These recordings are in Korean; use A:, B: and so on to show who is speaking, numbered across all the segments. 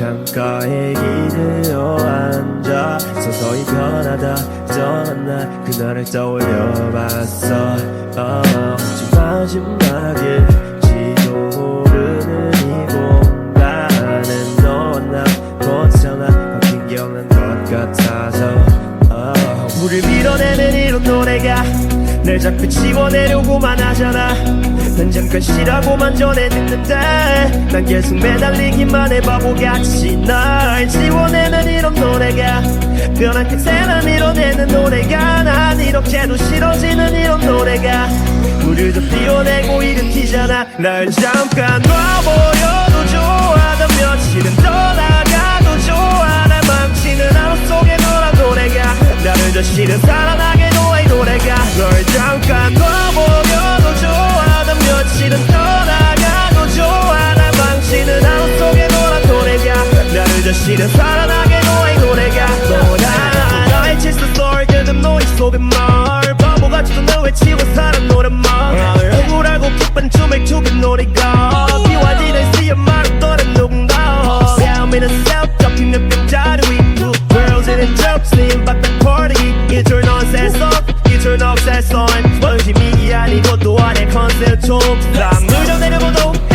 A: 창가에 기대어 앉아 서서히 변하다 떠난 날 그날을 떠올려봤어. 어, 혹시 마지막에 지도 모르는 이 공간은 너와 나 벗어나 바뀐 기억난 것 같아서. 어, 우릴 밀어내는 이런 노래가 날 자꾸 지워내려고만 하잖아 난 잠깐 쉬라고만 전해 듣는데 난 계속 매달리기만 해 바보같이 날 지워내는 이런 노래가 변한 그새를 밀어내는 노래가 난 이렇게도 싫어지는 이런 노래가 우리를 더 띄워내고 일으키잖아. 날 잠깐 놔버려도 좋아 난 며칠은 떠나가도 좋아 날 망치는 하루 속에 너란 노래가 나를 더 싫은 살아나게 놓아 이 노래가 널 잠깐 놔버려 외치고 살아 노래만 억울하고 기쁜 춤을 추긴 노래가 비와지는 시의 말을 떠난 누군가 삶에는 self 잡히는 병자루 위로 Girls in the jokes 님 바깥 party You turn on sex off You turn off sex on. 원심이 아니고 또 안에 컨셉 좀 남을 더 내려보도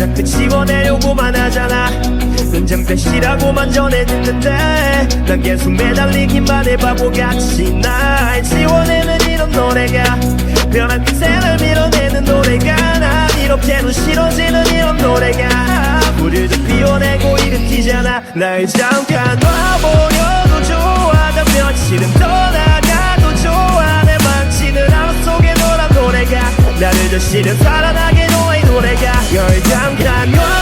A: 자꾸 집어내려고만 하잖아. 넌 잠깐 쉬라고만 전해 듣는데. 난 계속 매달리기만 해 바보같이 날 지워내는 이런 노래가. 변한 그새를 밀어내는 노래가. 난 이렇게도 싫어지는 이런 노래가. 우리를 더 비워내고 일으키잖아. 날 잠깐 놔버려도 좋아. 난 며칠은 떠나가도 좋아. 내 망치는 하루 속에 너란 노래가. 나를 더 싫은 살아나게 노래가 놔